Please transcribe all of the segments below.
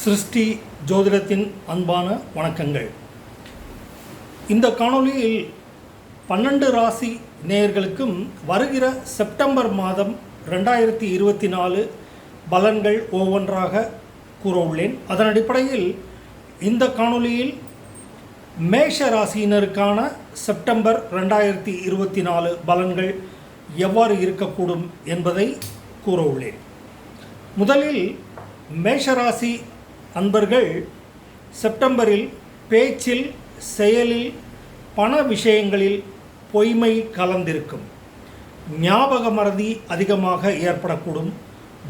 சிருஷ்டி ஜோதிடத்தின் அன்பான வணக்கங்கள். இந்த காணொளியில் பன்னெண்டு ராசி நேயர்களுக்கும் வருகிற செப்டம்பர் மாதம் ரெண்டாயிரத்தி இருபத்தி நாலு பலன்கள் ஒவ்வொன்றாக கூற உள்ளேன் அதன் அடிப்படையில் இந்த காணொளியில் மேஷ ராசியினருக்கான செப்டம்பர் ரெண்டாயிரத்தி இருபத்தி நாலு பலன்கள் எவ்வாறு இருக்கக்கூடும் என்பதை கூற உள்ளேன் முதலில் மேஷராசி அன்பர்கள் செப்டம்பரில் பேச்சில் செயலில் பண விஷயங்களில் பொய்மை கலந்திருக்கும். ஞாபக மறதி அதிகமாக ஏற்படக்கூடும்.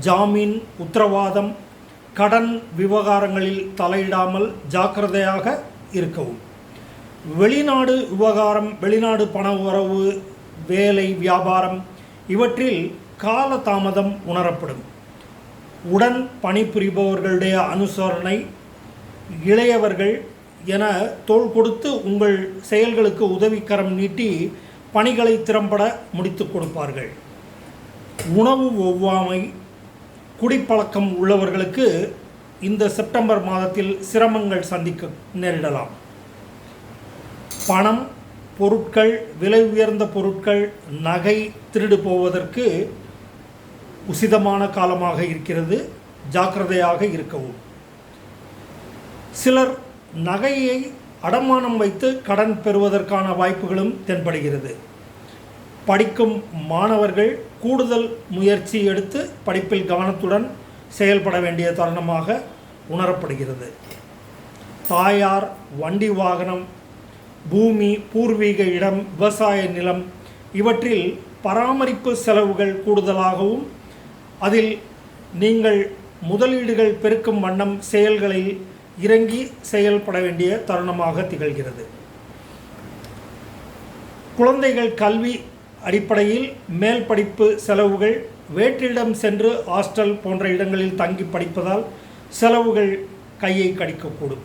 ஜாமீன் உத்தரவாதம் கடன் விவகாரங்களில் தலையிடாமல் ஜாக்கிரதையாக இருக்கவும். வெளிநாடு விவகாரம் வெளிநாடு பண உறவு வேலை வியாபாரம் இவற்றில் கால தாமதம் உணரப்படும். உடன் பணிபுரிபவர்களுடைய அனுசரணை இளையவர்கள் என தோள் கொடுத்து உங்கள் செயல்களுக்கு உதவிக்கரம் நீட்டி பணிகளை திறம்பட முடித்து கொடுப்பார்கள். உணவு ஒவ்வாமை குடிப்பழக்கம் உள்ளவர்களுக்கு இந்த செப்டம்பர் மாதத்தில் சிரமங்கள் சந்திக்க நேரிடலாம். பணம் பொருட்கள் விலை உயர்ந்த பொருட்கள் நகை திருடு போவதற்கு உசிதமான காலமாக இருக்கிறது ஜாக்கிரதையாக இருக்கவும். சிலர் நகையை அடமானம் வைத்து கடன் பெறுவதற்கான வாய்ப்புகளும் தென்படுகிறது. படிக்கும் மாணவர்கள் கூடுதல் முயற்சி எடுத்து படிப்பில் கவனத்துடன் செயல்பட வேண்டிய தருணமாக உணரப்படுகிறது. தாயார் வண்டி வாகனம் பூமி பூர்வீக இடம் விவசாய நிலம் இவற்றில் பராமரிப்பு செலவுகள் கூடுதலாகவும் அதில் நீங்கள் முதலீடுகள் பெருக்கும் வண்ணம் செயல்களில் இறங்கி செயல்பட வேண்டிய தருணமாக திகழ்கிறது. குழந்தைகள் கல்வி அடிப்படையில் மேல் படிப்பு செலவுகள் வேற்றிடம் சென்று ஹாஸ்டல் போன்ற இடங்களில் தங்கி படிப்பதால் செலவுகள் கையை கடிக்கக்கூடும்.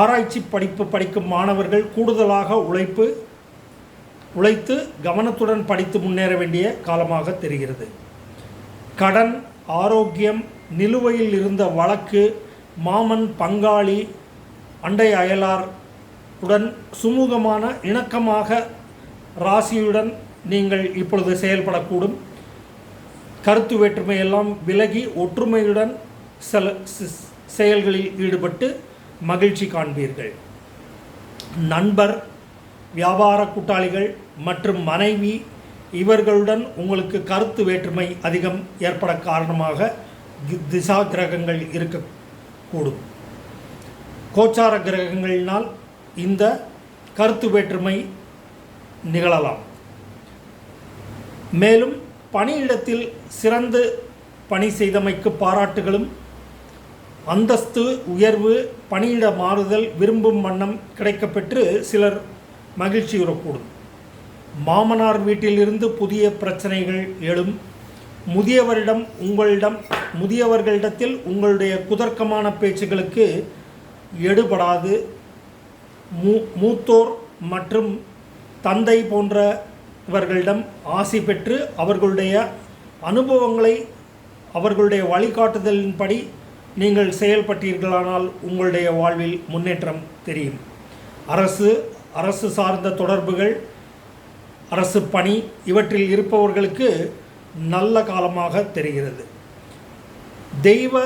ஆராய்ச்சி படிப்பு படிக்கும் மாணவர்கள் கூடுதலாக உழைப்பு உழைத்து கவனத்துடன் படித்து முன்னேற வேண்டிய காலமாக தெரிகிறது. கடன் ஆரோக்கியம் நிலுவையில் இருந்த வழக்கு மாமன் பங்காளி அண்டை அயலார் உடன் சுமூகமான இணக்கமாக ராசியுடன் நீங்கள் இப்பொழுது செயல்படக்கூடும். கருத்து வேற்றுமையெல்லாம் விலகி ஒற்றுமையுடன் செல செயல்களில் ஈடுபட்டு மகிழ்ச்சி காண்பீர்கள். நண்பர் வியாபார கூட்டாளிகள் மற்றும் மனைவி இவர்களுடன் உங்களுக்கு கருத்து வேற்றுமை அதிகம் ஏற்பட காரணமாக தி- திசா கிரகங்கள் இருக்கக்கூடும். கோச்சார கிரகங்களினால் இந்த கருத்து வேற்றுமை நிகழலாம். மேலும் பணியிடத்தில் சிறந்து பணி செய்தமைக்கு பாராட்டுகளும் அந்தஸ்து உயர்வு பணியிட மாறுதல் விரும்பும் வண்ணம் கிடைக்கப்பெற்று சிலர் மகிழ்ச்சியுறக்கூடும். மாமனார் வீட்டிலிருந்து புதிய பிரச்சனைகள் எழும். முதியவரிடம் உங்களிடம் முதியவர்களிடத்தில் உங்களுடைய குதர்க்கமான பேச்சுகளுக்கு எடுபடாது. மூ மூத்தோர் மற்றும் தந்தை போன்றவர்களிடம் ஆசி பெற்று அவர்களுடைய அனுபவங்களை அவர்களுடைய வழிகாட்டுதலின்படி நீங்கள் செயல்பட்டீர்களானால் உங்களுடைய வாழ்வில் முன்னேற்றம் தெரியும். அரசு அரசு சார்ந்த தொடர்புகள் அரசு பணி இவற்றில் இருப்பவர்களுக்கு நல்ல காலமாக தெரிகிறது. தெய்வ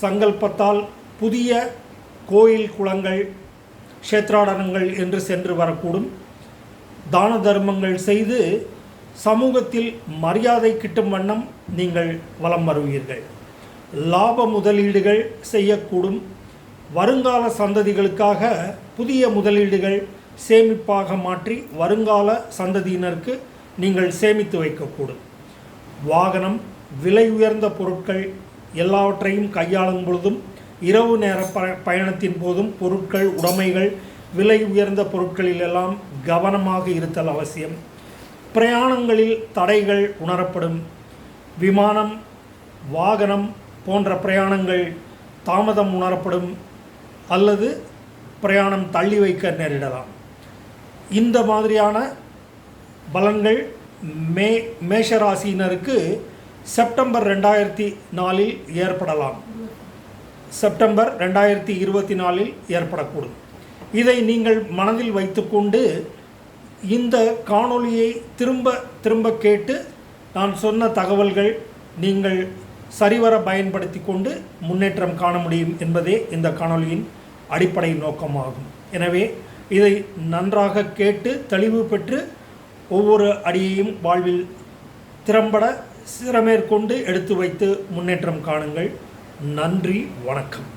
சங்கல்பத்தால் புதிய கோயில் குளங்கள் க்ஷேத்ராடனங்கள் என்று சென்று வரக்கூடும். தான தர்மங்கள் செய்து சமூகத்தில் மரியாதை கிட்டும் வண்ணம் நீங்கள் வலம் வருவீர்கள். லாப முதலீடுகள் செய்யக்கூடும். வருங்கால சந்ததிகளுக்காக புதிய முதலீடுகள் சேமிப்பாக மாற்றி வருங்கால சந்ததியினருக்கு நீங்கள் சேமித்து வைக்கக்கூடும். வாகனம் விலை உயர்ந்த பொருட்கள் எல்லாவற்றையும் கையாளும் பொழுதும் இரவு நேர ப பயணத்தின் போதும் பொருட்கள் உடைமைகள் விலை உயர்ந்த பொருட்களிலெல்லாம் கவனமாக இருத்தல் அவசியம். பிரயாணங்களில் தடைகள் உணரப்படும். விமானம் வாகனம் போன்ற பிரயாணங்கள் தாமதம் உணரப்படும் அல்லது பிரயாணம் தள்ளி வைக்க நேரிடலாம். இந்த மாதிரியான பலன்கள் மே மேஷராசியினருக்கு செப்டம்பர் ரெண்டாயிரத்தி நாலில் ஏற்படலாம். செப்டம்பர் ரெண்டாயிரத்தி இருபத்தி நாலில் ஏற்படக்கூடும். இதை நீங்கள் மனதில் வைத்துக்கொண்டு இந்த காணொளியை திரும்ப திரும்ப கேட்டு நான் சொன்ன தகவல்கள் நீங்கள் சரிவர பயன்படுத்தி கொண்டு முன்னேற்றம் காண முடியும் என்பதே இந்த காணொளியின் அடிப்படை நோக்கமாகும். எனவே இதை நன்றாக கேட்டு தெளிவு பெற்று ஒவ்வொரு அடியையும் வாழ்வில் திறம்பட சிறமேற்கொண்டு எடுத்து வைத்து முன்னேற்றம் காணுங்கள். நன்றி வணக்கம்.